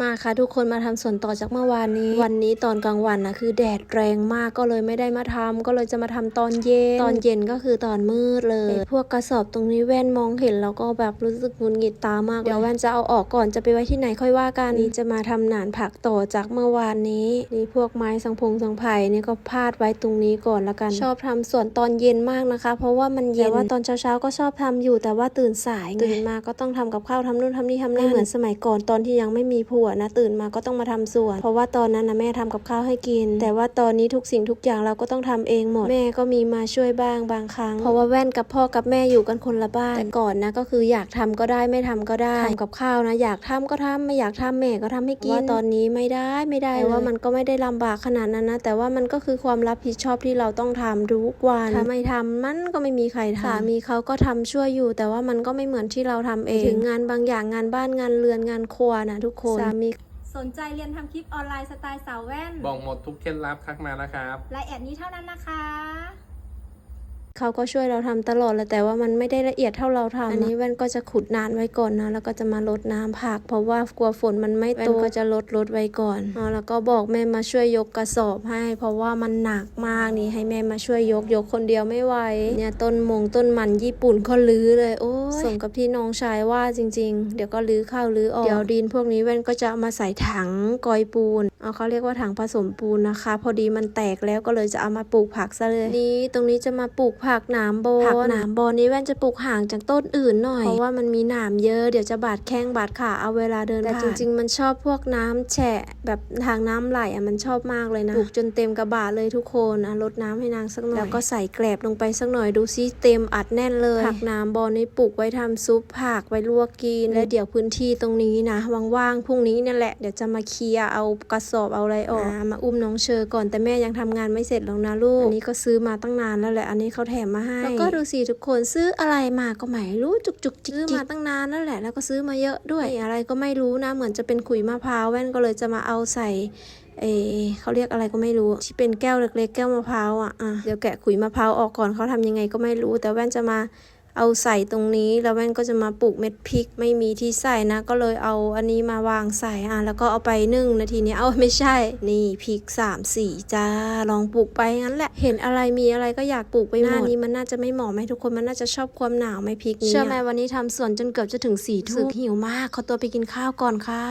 มาค่ะทุกคนมาทำสวนต่อจากเมื่อวานนี้ วันนี้ตอนกลางวันนะคือแดดแรงมากก็เลยไม่ได้มาทำก็เลยจะมาทำตอนเย็น ตอนเย็นก็คือตอนมืดเลย พวกกระสอบตรงนี้แว่นมองเห็นแล้วก็แบบรู้สึกหงุดหงิดตามากเดี๋ยวแว่นจะเอาออกก่อนจะไปไว้ที่ไหนค่อยว่ากันนี่จะมาทำหนานผักต่อจากเมื่อวานนี้นี่พวกไม้สังพงสังไผ่นี่ก็พาดไว้ตรงนี้ก่อนละกัน ชอบทำสวนตอนเย็นมากนะคะ เพราะว่ามันเย็นแต่ว่าตอนเช้าๆก็ชอบทำอยู่แต่ว่าตื่นสายไงตื่นมาก็ต้องทำกับข้าวทำนู่นทำนี่ทำนั่นเหมือนสมัยก่อนตอนที่ยังไม่มีผัวนะตื่นมาก็ต้องมาทำสวน เพราะว่าตอนนั้นนะแม่ทำกับข้าวให้กิน แต่ว่าตอนนี้ทุกสิ่งทุกอย่างเราก็ต้องทำเองหมด แม่ก็มีมาช่วยบ้างบางครั้ง เพราะว่าแว่นกับพ่อกับแม่อยู่กันคนละบ้านแต่ก่อนนะก็คืออยากทำก็ได้ไม่ทำก็ได้ทำกับข้าวนะ อยากทำก็ทำไม่อยากทำแม่ก็ทำให้กินว่าตอนนี้ไม่ได้ไม่ได้แต่ว่ามันก็ไม่ได้ลำบากขนาดนั้นนะ แต่ว่ามันก็คือความรับผิดชอบที่เราต้องทำทุกวันถ้าไม่ทำมันก็ไม่มีใครทำสามีเขาก็ทำช่วยอยู่ แต่ว่ามันก็ไม่เหมือนที่เราทำเองถึงงานบางอย่างงานบ้านงานเรือนงานครัวนะทุกคนสามีสนใจเรียนทำคลิปออนไลน์สไตล์สาวแว่น บอกหมดทุกเคล็ดลับทักมานะครับ รายแอดนี้เท่านั้นนะคะ เขาก็ช่วยเราทำตลอดแหละแต่ว่ามันไม่ได้ละเอียดเท่าเราทำอันนี้แว่นก็จะขุดนานไว้ก่อนนะแล้วก็จะมาลดน้ำผัก เพราะว่ากลัวฝนมันไม่โตแว่นก็จะลดลดไว้ก่อนอ๋อแล้วก็บอกแม่มาช่วยยกกระสอบให้ เพราะว่ามันหนักมากนี่ให้แม่มาช่วยยกยกคนเดียวไม่ไหวเนี่ยต้นมงต้นมันญี่ปุ่นก็ลื้อเลยโอ้ยสมกับที่น้องชายว่าจริง ๆ เดี๋ยวก็ลื้อเข้าลื้อออกเดี๋ยวดินพวกนี้แว่นก็จะเอามาใส่ถังกอยปูน เอาเขาเรียกว่าถังผสมปูนนะคะ พอดีมันแตกแล้วก็เลยจะเอามาปลูกผักซะเลย นี่ตรงนี้จะมาปลูกผักหนามโบผักหนามบอนี้แว่นจะปลูกห่างจากต้นอื่นหน่อย เพราะว่ามันมีหนามเยอะเดี๋ยวจะบาดแข้งบาดขาเอาเวลาเดินผ่านแต่จริงๆ มันชอบพวกน้ำแฉะแบบทางน้ำไหลอะมันชอบมากเลยนะปลูกจนเต็มกระบะเลยทุกคนอะลดน้ำให้นางสักหน่อยแล้วก็ใส่แกลบลงไปสักหน่อยดูซิเต็มอัดแน่นเลย ผักหนามบอนี้ปลูกไว้ทำซุปผักไว้ลวกกินและเดี๋ยวพื้นที่ตรงนี้นะว่างๆพรุ่งนี้นั่นแหละเดี๋ยวจะมาเคลียร์เอากระสอบเอาอะไรออกอะมาอุ้มน้องเชอก่อนแต่แม่ยังทำงานไม่เสร็จหรอกนะลูกอันนี้ก็ซื้อมาตั้งนานแล้วแหละอันนี้เขาแถมมาให้แล้วก็ดูสิทุกคนซื้ออะไรมาก็ไม่รู้จุกจุกจิกซื้อมาตั้งนานแล้วแหละ แล้วก็ซื้อมาเยอะด้วยนี่อะไรก็ไม่รู้นะ เหมือนจะเป็นขุยมะพร้าวแว่นก็เลยจะมาเอาใส่เออเขาเรียกอะไรก็ไม่รู้ที่เป็นแก้วเล็กๆแก้วมะพร้าวอะอะเดี๋ยวแกะขุยมะพร้าวออกก่อนเขาทำยังไงก็ไม่รู้ แต่แว่นจะมา เอาใส่ตรงนี้แล้วแว่นก็จะมาปลูกเม็ดพริกไม่มีที่ใส่นะ ก็เลยเอาอันนี้มาวางใส่อะแล้วก็เอาไปนึ่งนาทีนี้เอาไม่ใช่ นี่พริกสามสี่จ้าลองปลูกไปงั้นแหละเห็นอะไรมีอะไรก็อยากปลูกไปหมดหน้านี้มันน่าจะไม่เหมาะไหมทุกคนมันน่าจะชอบความหนาวไหมพริกนี้เชื่อไหมวันนี้ทำสวนจนเกือบจะถึงสี่ทุ่มหิวมากขอตัวไปกินข้าวก่อนค่ะ